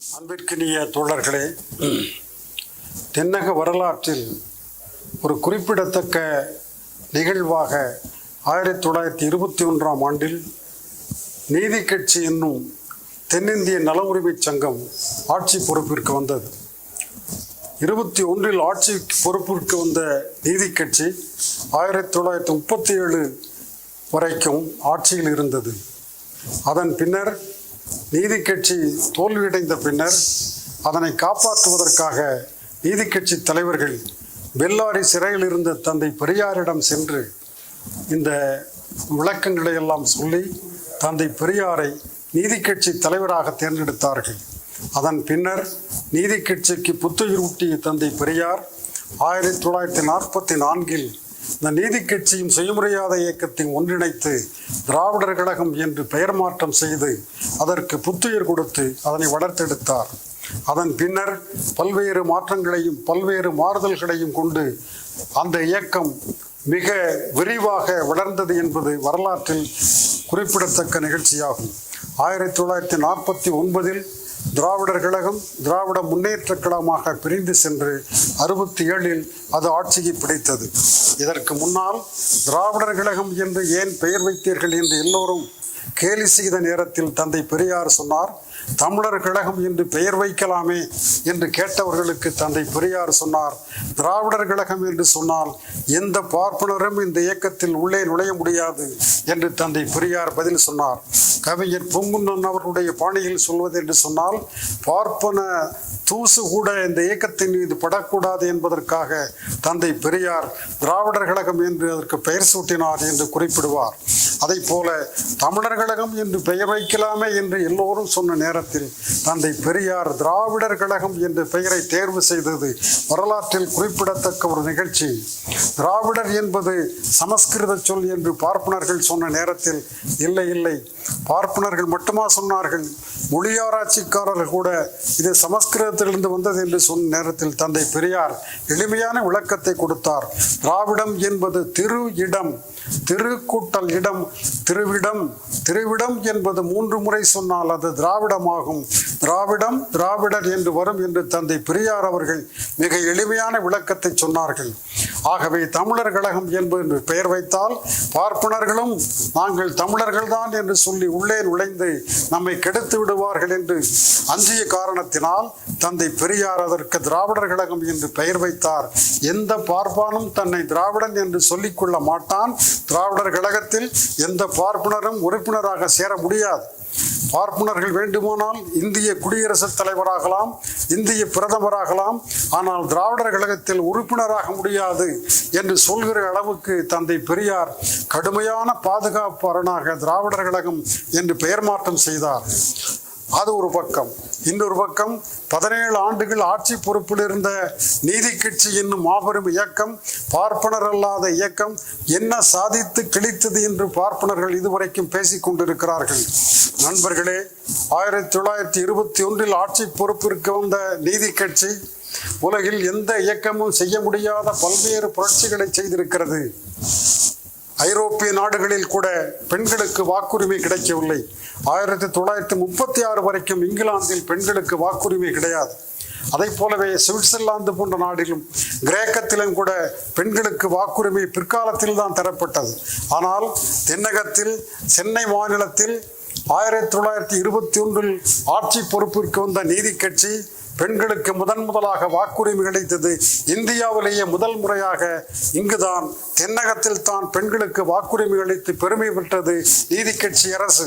அன்பிற்கினிய தோழர்களே தென்னக வரலாற்றில் ஒரு குறிப்பிடத்தக்க நிகழ்வாக ஆயிரத்தி தொள்ளாயிரத்தி இருபத்தி ஒன்றாம் ஆண்டில் நீதி கட்சி என்னும் தென்னிந்திய நல உரிமைச் சங்கம் ஆட்சி பொறுப்பிற்கு வந்தது. இருபத்தி ஒன்றில் ஆட்சி பொறுப்பிற்கு வந்த நீதி கட்சி ஆயிரத்தி தொள்ளாயிரத்தி முப்பத்தி ஏழு வரைக்கும் ஆட்சியில் இருந்தது. அதன் பின்னர் நீதி கட்சி தோல்வியடைந்த பின்னர் அதனை காப்பாற்றுவதற்காக நீதி கட்சி தலைவர்கள் வெள்ளாரி சிறையில் இருந்த தந்தை பெரியாரிடம் சென்று இந்த விளக்கங்களை எல்லாம் சொல்லி தந்தை பெரியாரை நீதி கட்சி தலைவராக தேர்ந்தெடுத்தார்கள். அதன் பின்னர் நீதி கட்சிக்கு புத்துயிர் ஊட்டிய தந்தை பெரியார் ஆயிரத்தி தொள்ளாயிரத்தி நாற்பத்தி நான்கில் இந்த நீதி கட்சியும் சுயமரியாதை இயக்கத்தையும் ஒன்றிணைத்து திராவிடர் கழகம் என்று பெயர் மாற்றம் செய்து அதற்கு புத்துயிர் கொடுத்து அதனை வளர்த்தெடுத்தார். அதன் பின்னர் பல்வேறு மாற்றங்களையும் பல்வேறு மாறுதல்களையும் கொண்டு அந்த இயக்கம் மிக விரிவாக வளர்ந்தது என்பது வரலாற்றில் குறிப்பிடத்தக்க நிகழ்ச்சியாகும். ஆயிரத்தி தொள்ளாயிரத்தி நாற்பத்தி ஒன்பதில் திராவிடர் கழகம் திராவிட முன்னேற்ற கழகமாக பிரிந்து சென்று அறுபத்தி ஏழில் அது ஆட்சியை பிடித்தது. இதற்கு முன்னால் திராவிடர் கழகம் என்று ஏன் பெயர் வைத்தீர்கள் என்று எல்லோரும் கேலி செய்த நேரத்தில் தந்தை பெரியார் சொன்னார் தமிழர் கழகம் என்று பெயர் வைக்கலாமே என்று கேட்டவர்களுக்கு தந்தை பெரியார் சொன்னார். திராவிடர் கழகம் என்று சொன்னால் எந்த பார்ப்பனரும் இந்த இயக்கத்தில் உள்ளே நுழைய முடியாது என்று தந்தை பெரியார் பதில் சொன்னார். கவிஞர் பொங்குன்னன் அவர்களுடைய பாணியில் சொல்வது என்று சொன்னால் பார்ப்பன தூசு கூட இந்த இயக்கத்தின் மீது படக்கூடாது என்பதற்காக தந்தை பெரியார் திராவிடர் கழகம் என்று அதற்கு பெயர் சூட்டினார் என்று குறிப்பிடுவார். அதை போல தமிழர் கழகம் என்று பெயர் வைக்கலாமே என்று எல்லோரும் சொன்ன நேரத்தில் தந்தை பெரியார் திராவிடர் கழகம் என்ற பெயரை தேர்வு செய்தது வரலாற்றில் குறிப்பிடத்தக்க ஒரு நிகழ்ச்சி. திராவிடர் என்பது சமஸ்கிருத சொல் என்று பார்ப்பனர்கள் சொன்ன நேரத்தில் இல்லை இல்லை. பார்ப்பனர்கள் மட்டுமா சொன்னார்கள்? மொழியாராய்ச்சிக்காரர்கள் கூட இது சமஸ்கிருதத்திலிருந்து வந்தது என்று சொன்ன நேரத்தில் தந்தை பெரியார் எளிமையான விளக்கத்தை கொடுத்தார். திராவிடம் என்பது திரு இடம் திருக்கூட்டல் இடம் திருவிடம் திருவிடம் என்பது மூன்று முறை சொன்னால் அது திராவிடமாகும். திராவிடம் திராவிடர் என்று வரும் என்று தந்தை பெரியார் அவர்கள் மிக எளிமையான விளக்கத்தை சொன்னார்கள். ஆகவே தமிழர் கழகம் என்பது பெயர் வைத்தால் பார்ப்பனர்களும் நாங்கள் தமிழர்கள் தான் என்று சொல்லி உள்ளே நுழைந்து நம்மை கெடுத்து விடுவார்கள் என்று அஞ்சிய காரணத்தினால் தந்தை பெரியார் அதற்கு திராவிடர் கழகம் என்று பெயர் வைத்தார். எந்த பார்ப்பானும் தன்னை திராவிடன் என்று சொல்லிக்கொள்ள மாட்டான். திராவிடர் கழகத்தில் எந்த பார்ப்பனரும் உறுப்பினராக சேர முடியாது. பார்ப்பனர்கள் வேண்டுமானால் இந்திய குடியரசுத் தலைவராகலாம் இந்திய பிரதமராகலாம் ஆனால் திராவிடர் கழகத்தில் உறுப்பினராக முடியாது என்று சொல்கிற அளவுக்கு தந்தை பெரியார் கடுமையான பாதுகாப்பாளனாக திராவிடர் கழகம் என்று பெயர் மாற்றம் செய்தார். அது ஒரு பக்கம். இன்னொரு பக்கம் பதினேழு ஆண்டுகள் ஆட்சி பொறுப்பில் இருந்த நீதி கட்சி என்னும் மாபெரும் இயக்கம் பார்ப்பனர் அல்லாத இயக்கம் என்ன சாதித்து கிழித்தது என்று பார்ப்பனர்கள் இதுவரைக்கும் பேசிக் கொண்டிருக்கிறார்கள். நண்பர்களே ஆயிரத்தி தொள்ளாயிரத்தி இருபத்தி ஒன்றில் ஆட்சி பொறுப்பிற்கு வந்த நீதி கட்சி உலகில் எந்த இயக்கமும் செய்ய முடியாத பல்வேறு புரட்சிகளை செய்திருக்கிறது. ஐரோப்பிய நாடுகளில் கூட பெண்களுக்கு வாக்குரிமை கிடைக்கவில்லை. ஆயிரத்தி தொள்ளாயிரத்தி முப்பத்தி ஆறு வரைக்கும் இங்கிலாந்தில் பெண்களுக்கு வாக்குரிமை கிடையாது. அதை போலவே சுவிட்சர்லாந்து போன்ற நாட்டிலும் கிரேக்கத்திலும் கூட பெண்களுக்கு வாக்குரிமை பிற்காலத்தில் தான் தரப்பட்டது. ஆனால் தென்னகத்தில் சென்னை மாநிலத்தில் ஆயிரத்தி தொள்ளாயிரத்தி இருபத்தி ஒன்றில் ஆட்சி பொறுப்பிற்கு வந்த நீதி கட்சி பெண்களுக்கு முதன் முதலாக வாக்குரிமை கிடைத்தது இந்தியாவிலேயே முதல் முறையாக. இங்குதான் தென்னகத்தில் தான் பெண்களுக்கு வாக்குரிமை அளித்து பெருமை பெற்றது நீதி கட்சி அரசு.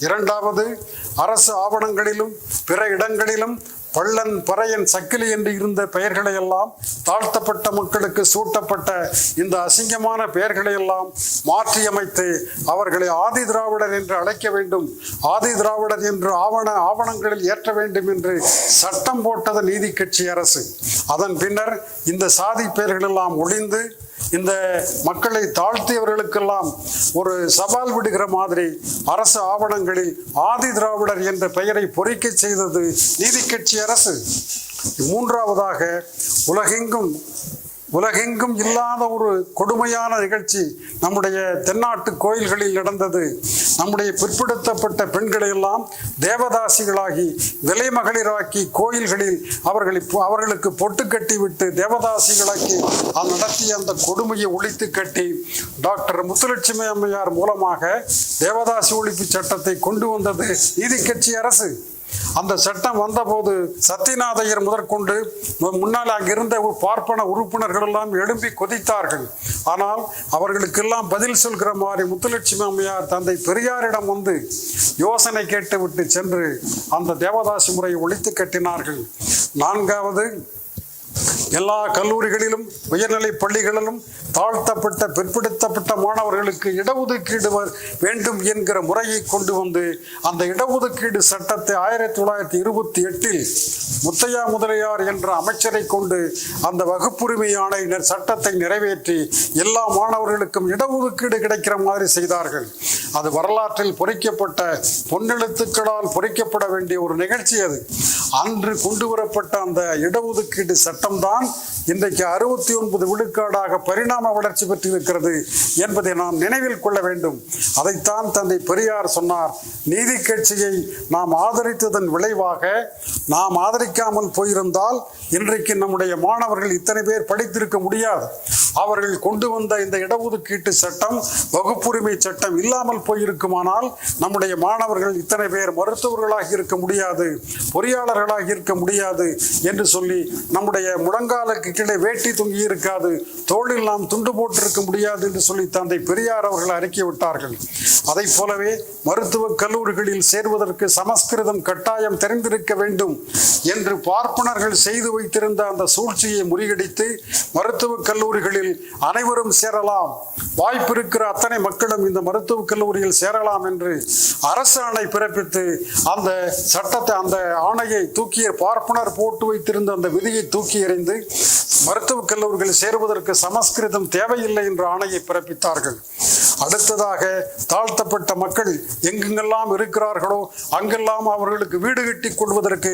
இரண்டாவது அரசு ஆவணங்களிலும் பிற இடங்களிலும் பள்ளன் பறையன் சக்கிலி என்று இருந்த பெயர்களை எல்லாம் தாழ்த்தப்பட்ட மக்களுக்கு சூட்டப்பட்ட இந்த அசிங்கமான பெயர்களை எல்லாம் மாற்றியமைத்து அவர்களை ஆதி திராவிடர் என்று அழைக்க வேண்டும் ஆதி திராவிடர் என்று ஆவண ஆவணங்களில் ஏற்ற வேண்டும் என்று சட்டம் போட்டது நீதி கட்சி அரசு. அதன் பின்னர் இந்த சாதி பெயர்கள் எல்லாம் இந்த மக்களை தாழ்த்தியவர்களுக்கெல்லாம் ஒரு சவால் விடுகிற மாதிரி அரசு ஆவணங்களில் ஆதி திராவிடர் என்ற பெயரை பொறிக்க செய்தது நீதி கட்சி அரசு. மூன்றாவதாக உலகெங்கும் உலகெங்கும் இல்லாத ஒரு கொடுமையான நிகழ்ச்சி நம்முடைய தென்னாட்டு கோயில்களில் நடந்தது. நம்முடைய பிற்படுத்தப்பட்ட பெண்களை எல்லாம் தேவதாசிகளாகி விலை மகளிராக்கி கோயில்களில் அவர்களை அவர்களுக்கு பொட்டு கட்டி விட்டு தேவதாசிகளாக்கி நடத்திய அந்த கொடுமையை ஒழித்து கட்டி டாக்டர் முத்துலட்சுமி அம்மையார் மூலமாக தேவதாசி ஒழிப்பு சட்டத்தை கொண்டு வந்தது நீதி கட்சி அரசு. அந்த சட்டம் வந்தபோது சத்யநாதையர் முதற்கொண்டு முன்னால் அங்கிருந்த ஒரு பார்ப்பன உறுப்பினர்கள் எல்லாம் எழும்பி கொதித்தார்கள். ஆனால் அவர்களுக்கெல்லாம் பதில் சொல்கிற மாதிரி முத்துலட்சுமி அம்மையார் தந்தை பெரியாரிடம் வந்து யோசனை கேட்டுவிட்டு சென்று அந்த தேவதாசி முறையை ஒழித்து கட்டினார்கள். நான்காவது எல்லா கல்லூரிகளிலும் உயர்நிலை பள்ளிகளிலும் தாழ்த்தப்பட்ட பிற்படுத்தப்பட்ட மாணவர்களுக்கு இடஒதுக்கீடு வ- வேண்டும் என்கிற முறையை கொண்டு வந்து அந்த இடஒதுக்கீடு சட்டத்தை ஆயிரத்தி தொள்ளாயிரத்தி இருபத்தி எட்டில் முத்தையா முதலியார் என்ற அமைச்சரை கொண்டு அந்த வகுப்புரிமை ஆணையினர் சட்டத்தை நிறைவேற்றி எல்லா மாணவர்களுக்கும் இடஒதுக்கீடு கிடைக்கிற மாதிரி செய்தார்கள். அது வரலாற்றில் பொறிக்கப்பட்ட பொன்னெழுத்துக்களால் பொறிக்கப்பட வேண்டிய ஒரு நிகழ்ச்சி அது. அன்று கொண்டு வரப்பட்ட அந்த இடஒதுக்கீடு சட்டம்தான் இன்றைக்கு அறுபத்தி ஒன்பது விழுக்காடாக பரிணாம வளர்ச்சி பெற்றிருக்கிறது என்பதை நாம் நினைவில் கொள்ள வேண்டும். அதைத்தான் தந்தை பெரியார் சொன்னார். நீதி கட்சியை நாம் ஆதரித்ததன் விளைவாக நாம் ஆதரிக்காமல் போயிருந்தால் இன்றைக்கு நம்முடைய மாணவர்கள் இத்தனை பேர் படித்திருக்க முடியாது. அவர்கள் கொண்டு வந்த இந்த இடஒதுக்கீட்டு சட்டம் வகுப்புரிமை சட்டம் இல்லாமல் போயிருக்குமானால் நம்முடைய மாணவர்கள் இத்தனை பேர் மருத்துவர்களாக இருக்க முடியாது பொறியாளர்களாக இருக்க முடியாது என்று சொல்லி நம்முடைய முழங்காலுக்கு கீழே வேட்டி தொங்கி இருக்காது தோளில் நாம் துண்டு போட்டிருக்க முடியாது என்று சொல்லி தந்தை பெரியார் அவர்கள் அறிக்கை விட்டார்கள். அதைப் போலவே மருத்துவக் கல்லூரிகளில் சேர்வதற்கு சமஸ்கிருதம் கட்டாயம் தெரிந்திருக்க வேண்டும் என்று பார்ப்பனர்கள் செய்து வைத்திருந்த அந்த சூழ்ச்சியை முறியடித்து மருத்துவக் கல்லூரிகளில் அனைவரும் சேரலாம். வாய்ப்பு இருக்கிற அத்தனை மக்களும் இந்த மருத்துவக் கல்லூரியில் சேரலாம் என்று அரசு ஆணை பிறப்பித்து அந்த சட்டத்தை அந்த ஆணையை தூக்கிய பார்ப்பனர் போட்டு வைத்திருந்த அந்த விதியை தூக்கி எறிந்து மருத்துவக் கல்லூரிகள் சேருவதற்கு சமஸ்கிருதம் தேவையில்லை என்ற ஆணையை பிறப்பித்தார்கள். அடுத்ததாக தாழ்த்தப்பட்ட மக்கள் எங்கெங்கெல்லாம் இருக்கிறார்களோ அங்கெல்லாம் அவர்களுக்கு வீடு கட்டி கொள்வதற்கு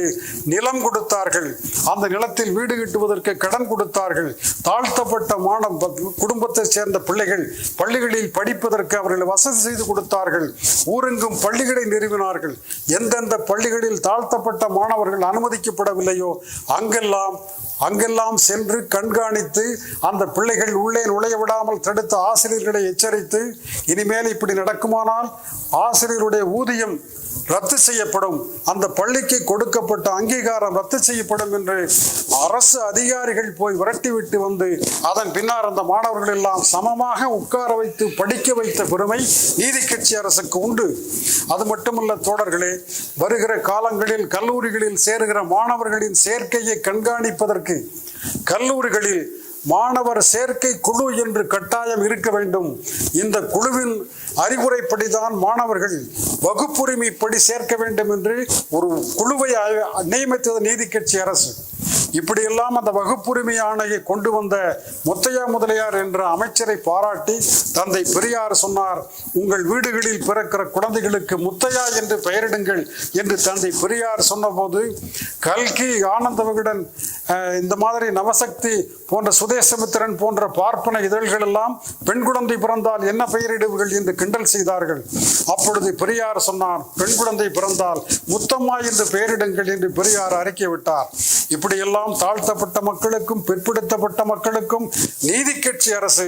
நிலம் கொடுத்தார்கள். அந்த நிலத்தில் வீடு கட்டுவதற்கு கடன் கொடுத்தார்கள். தாழ்த்தப்பட்ட மாணவ குடும்பத்தை சேர்ந்த பிள்ளைகள் பள்ளிகளில் படிப்பதற்கு அவர்கள் வசதி செய்து கொடுத்தார்கள். ஊரெங்கும் பள்ளிகளை நிறுவினார்கள். எந்தெந்த பள்ளிகளில் தாழ்த்தப்பட்ட மாணவர்கள் அனுமதிக்கப்படவில்லையோ அங்கெல்லாம் அங்கெல்லாம் சென்று கண்காணித்து அந்த பிள்ளைகள் உள்ளே நுழைய விடாமல் தடுத்த ஆசிரியர்களை எச்சரித்து இனிமேல் இப்படி நடக்குமானால் ஆசிரியருடைய ஊதியம் ரத்து செய்யப்படும். அந்த பள்ளிக்கு கொடுக்கப்பட்ட அங்கீகாரம் ரத்து செய்யப்படும் என்று அரசு அதிகாரிகள் போய் விரட்டிவிட்டு வந்து அதன் பின்னர் அந்த மாணவர்கள் எல்லாம் சமமாக உட்கார வைத்து படிக்க வைத்த பெருமை நீதி கட்சி அரசுக்கு உண்டு. அது மட்டுமல்ல தோழர்களே வருகிற காலங்களில் கல்லூரிகளில் சேருகிற மாணவர்களின் சேர்க்கையை கண்காணிப்பதற்கு கல்லூரிகளில் மாணவர் சேர்க்கை குழு என்று கட்டாயம் இருக்க வேண்டும். இந்த குழுவின் அறிவுரைப்படிதான் மாணவர்கள் வகுப்புரிமைப்படி சேர்க்க வேண்டும் என்று ஒரு குழுவை நியமித்தது நீதி கட்சி அரசு. இப்படியெல்லாம் அந்த வகுப்புரிமை ஆணையை கொண்டு வந்த முத்தையா முதலியார் என்ற அமைச்சரை பாராட்டி தந்தை பெரியார் சொன்னார் உங்கள் வீடுகளில் பிறக்கிற குழந்தைகளுக்கு முத்தையா என்று பெயரிடுங்கள் என்று தந்தை பெரியார் சொன்னபோது கல்கி ஆனந்த விகடன் இந்த மாதிரி நவசக்தி போன்ற சுதேசமித்திரன் போன்ற பார்ப்பன இதழ்கள் எல்லாம் பெண் குழந்தை பிறந்தால் என்ன பெயரிடுவீர்கள் என்று கிண்டல் செய்தார்கள். அப்பொழுது பெரியார் சொன்னார் பெண் குழந்தை பிறந்தால் முத்தம்மா என்று பெயரிடுங்கள் என்று பெரியார் அறிக்கை விட்டார். இப்படியெல்லாம் தாழ்த்தப்பட்ட மக்களுக்கும் பிற்படுத்தப்பட்ட மக்களுக்கும் நீதி கட்சி அரசு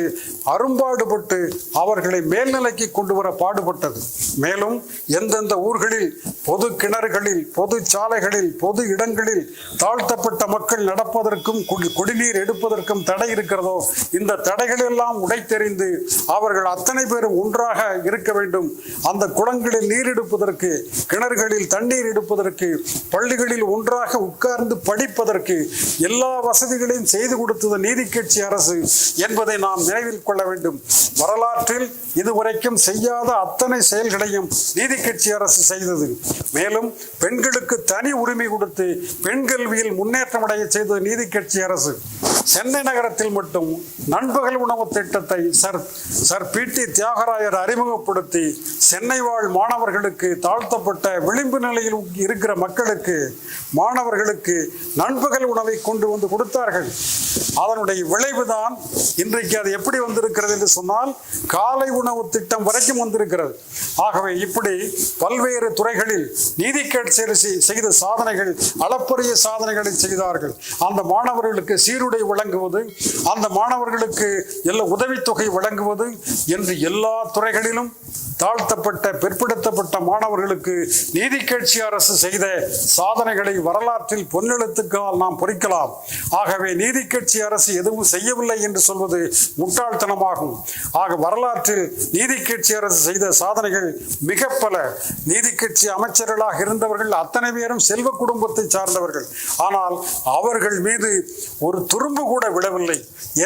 அரும்பாடுபட்டு அவர்களை மேல்நிலைக்கு கொண்டு வர பாடுபட்டது. மேலும் எந்தெந்த ஊர்களில் பொது கிணறுகளில் பொது சாலைகளில் பொது இடங்களில் தாழ்த்தப்பட்ட மக்கள் நடப்பதற்கும் குடி- குடிநீர் எடுப்பதற்கும் தடை இருக்கிறதோ இந்த தடைகள் எல்லாம் உடைத்தெறிந்து அவர்கள் அத்தனை பேரும் ஒன்றாக இருக்க வேண்டும். அந்த குளங்களில் நீர் எடுப்பதற்கு கிணறுகளில் தண்ணீர் எடுப்பதற்கு பள்ளிகளில் ஒன்றாக உட்கார்ந்து படிப்பதற்கு எல்லா வசதிகளையும் செய்து கொடுத்தது நீதி கட்சி அரசு என்பதை நாம் நினைவில் கொள்ள வேண்டும். வரலாற்றில் இதுவரைக்கும் செய்யாத அத்தனை செயல்களையும் நீதி கட்சி அரசு செய்தது. மேலும் பெண்களுக்கு தனி உரிமை கொடுத்து பெண் கல்வியில் முன்னேற்றம் அடைய செய்தது நீதி கட்சி அரசு சென்னை நகரத்தில் மட்டும் நண்பகல் உணவு திட்டத்தை sir sir P T Thyagarayar அறிமுகப்படுத்தி சென்னை வாழ் மாணவர்களுக்கு தாழ்த்தப்பட்ட விளிம்பு நிலையில் இருக்கிற மக்களுக்கு மாணவர்களுக்கு நண்பகல் உணவை கொண்டு வந்து கொடுத்தார்கள். அதனுடைய விளைவுதான் இன்றைக்கு அது எப்படி வந்திருக்கிறது என்று சொன்னால் காலை உணவு திட்டம் வரைக்கும் வந்திருக்கிறது. ஆகவே இப்படி பல்வேறு துறைகளில் நீதிக்கட்சி செய்த சாதனைகள் அளப்பரிய சாதனைகளை செய்தார்கள். அந்த மாணவர்களுக்கு சீருடை வழங்குவது அந்த மாணவர்களுக்கு எல்லா உதவித்தொகை வழங்குவது என்று எல்லா துறைகளிலும் தாழ்த்தப்பட்ட பிற்படுத்தப்பட்ட மாணவர்களுக்கு நீதி கட்சி அரசு செய்த சாதனைகளை வரலாற்றில் பொன்னெழுத்துக்கால் நாம் பொறிக்கலாம். ஆகவே நீதி கட்சி அரசு எதுவும் செய்யவில்லை என்று சொல்வது முட்டாள்தனமாகும். ஆக வரலாற்றில் நீதி கட்சி அரசு செய்த சாதனைகள் மிக பல நீதி கட்சி அமைச்சர்களாக இருந்தவர்கள் அத்தனை பேரும் செல்வ குடும்பத்தை சார்ந்தவர்கள். ஆனால் அவர் அவர்கள் மீது ஒரு துரும்பு கூட விழவில்லை.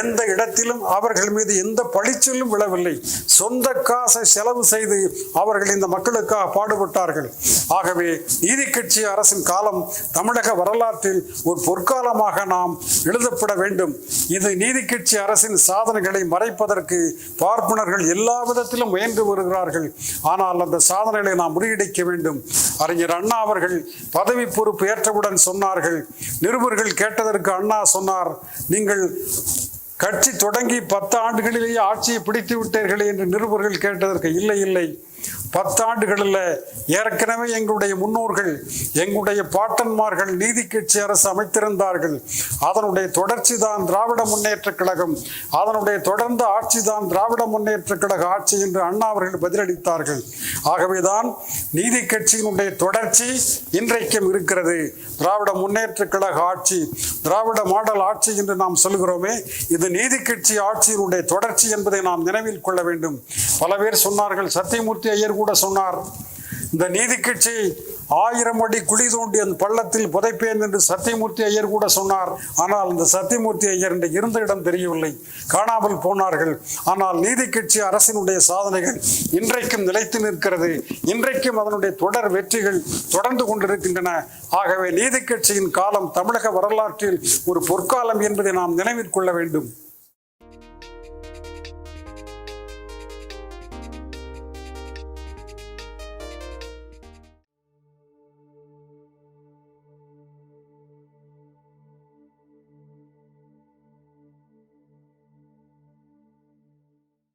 எந்த இடத்திலும் அவர்கள் மீது எந்த பழிச்சொல்லும் விழவில்லை. சொந்த காசை செலவு செய்து அவர்கள் இந்த மக்களுக்காக பாடுபட்டார்கள். ஆகவே நீதி கட்சி அரசின் காலம் தமிழக வரலாற்றில் ஒரு பொற்காலமாக நாம் எழுதப்பட வேண்டும். இது நீதி கட்சி அரசின் சாதனைகளை மறைப்பதற்கு பார்ப்பனர்கள் எல்லா விதத்திலும் முயன்று வருகிறார்கள். ஆனால் அந்த சாதனைகளை நாம் முறியடிக்க வேண்டும். அறிஞர் அண்ணா அவர்கள் பதவி பொறுப்பு ஏற்றவுடன் சொன்னார்கள் நிருபர்கள் கேட்டதற்கு அண்ணா சொன்னார் நீங்கள் கட்சி தொடங்கி பத்து ஆண்டுகளிலேயே ஆட்சியை பிடித்து விட்டீர்களே என்று நிருபர்கள் கேட்டதற்கு இல்லை இல்லை. பத்தாண்டுகளில் ஏற்கனவே எங்களுடைய முன்னோர்கள் எங்களுடைய பாட்டன்மார்கள் நீதி கட்சி அரசு அமைத்திருந்தார்கள். அதனுடைய தொடர்ச்சி தான் திராவிட முன்னேற்ற கழகம் அதனுடைய தொடர்ந்த ஆட்சி தான் திராவிட முன்னேற்ற கழக ஆட்சி என்று அண்ணா அவர்கள் பதிலளித்தார்கள். ஆகவேதான் நீதி கட்சியினுடைய தொடர்ச்சி இன்றைக்கும் இருக்கிறது. திராவிட முன்னேற்ற கழக ஆட்சி திராவிட மாடல் ஆட்சி என்று நாம் சொல்கிறோமே இது நீதி கட்சி ஆட்சியினுடைய தொடர்ச்சி என்பதை நாம் நினைவில் கொள்ள வேண்டும். பல பேர் சொன்னார்கள் சத்தியமூர்த்தி ஐயர் கூட சொன்னார் இந்த நீதி கட்சி ஆயிரம் அடி குழி தோண்டி அந்த பள்ளத்தில் புதைப்பேன் என்று சத்தியமூர்த்தி ஐயர் கூட சொன்னார். ஆனால் இந்த சத்தியமூர்த்தி ஐயர் என்று இருந்த இடம் தெரியவில்லை. காணாமல் போனார்கள். ஆனால் நீதி கட்சி அரசினுடைய சாதனைகள் இன்றைக்கும் நிலைத்து நிற்கிறது. இன்றைக்கும் அதனுடைய தொடர் வெற்றிகள் தொடர்ந்து கொண்டிருக்கின்றன. ஆகவே நீதி கட்சியின் காலம் தமிழக வரலாற்றில் ஒரு பொற்காலம் என்பதை நாம் நினைவிற்கொள்ள வேண்டும்.